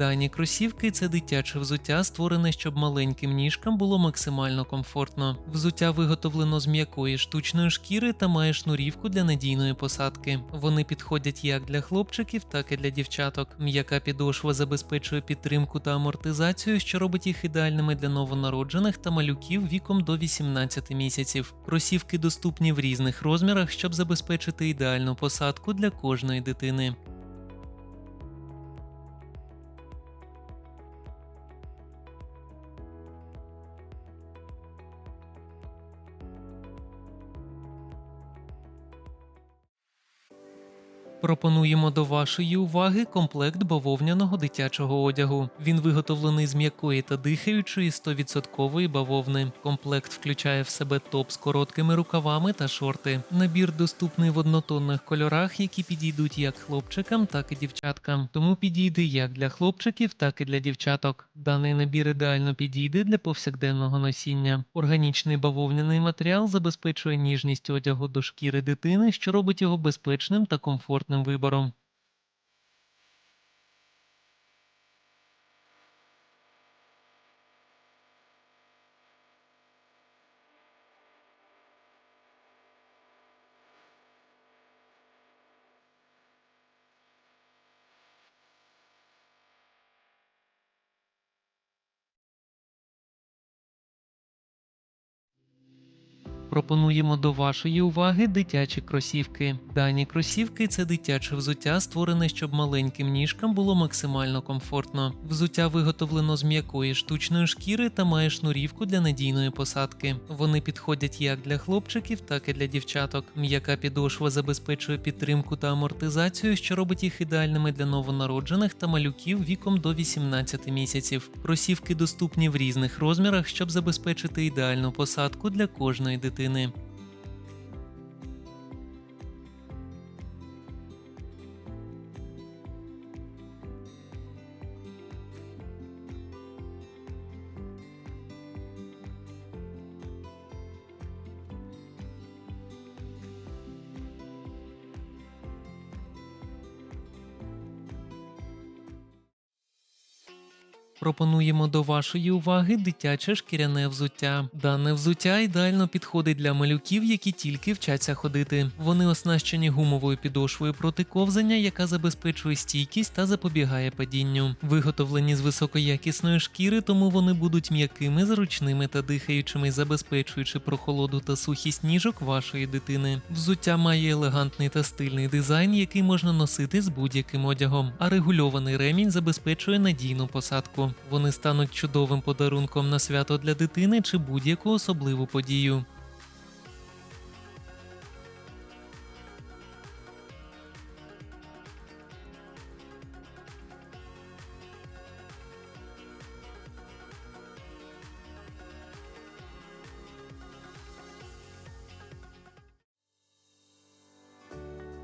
Дані кросівки це дитяче взуття, створене, щоб маленьким ніжкам було максимально комфортно. Взуття виготовлено з м'якої штучної шкіри та має шнурівку для надійної посадки. Вони підходять як для хлопчиків, так і для дівчаток. М'яка підошва забезпечує підтримку та амортизацію, що робить їх ідеальними для новонароджених та малюків віком до 18 місяців. Кросівки доступні в різних розмірах, щоб забезпечити ідеальну посадку для кожної дитини. Пропонуємо до вашої уваги комплект бавовняного дитячого одягу. Він виготовлений з м'якої та дихаючої 100% бавовни. Комплект включає в себе топ з короткими рукавами та шорти. Набір доступний в однотонних кольорах, які підійдуть як хлопчикам, так і дівчаткам. Тому підійде як для хлопчиків, так і для дівчаток. Даний набір ідеально підійде для повсякденного носіння. Органічний бавовняний матеріал забезпечує ніжність одягу до шкіри дитини, що робить його безпечним та комфортним вибором. Пропонуємо до вашої уваги дитячі кросівки. Дані кросівки це дитяче взуття, створене, щоб маленьким ніжкам було максимально комфортно. Взуття виготовлено з м'якої штучної шкіри та має шнурівку для надійної посадки. Вони підходять як для хлопчиків, так і для дівчаток. М'яка підошва забезпечує підтримку та амортизацію, що робить їх ідеальними для новонароджених та малюків віком до 18 місяців. Кросівки доступні в різних розмірах, щоб забезпечити ідеальну посадку для кожної дитини. Пропонуємо до вашої уваги дитяче шкіряне взуття. Дане взуття ідеально підходить для малюків, які тільки вчаться ходити. Вони оснащені гумовою підошвою проти ковзання, яка забезпечує стійкість та запобігає падінню. Виготовлені з високоякісної шкіри, тому вони будуть м'якими, зручними та дихаючими, забезпечуючи прохолоду та сухість ніжок вашої дитини. Взуття має елегантний та стильний дизайн, який можна носити з будь-яким одягом, а регульований ремінь забезпечує надійну посадку. Вони стануть чудовим подарунком на свято для дитини чи будь-яку особливу подію.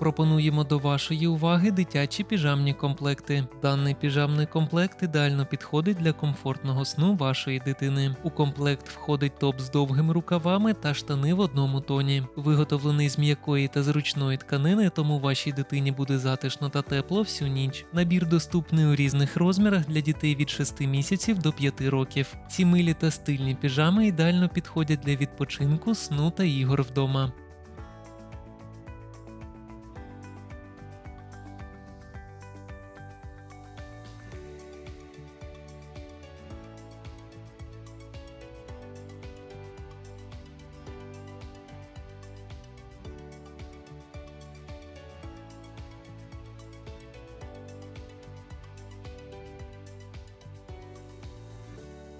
Пропонуємо до вашої уваги дитячі піжамні комплекти. Даний піжамний комплект ідеально підходить для комфортного сну вашої дитини. У комплект входить топ з довгими рукавами та штани в одному тоні. Виготовлений з м'якої та зручної тканини, тому вашій дитині буде затишно та тепло всю ніч. Набір доступний у різних розмірах для дітей від 6 місяців до 5 років. Ці милі та стильні піжами ідеально підходять для відпочинку, сну та ігор вдома.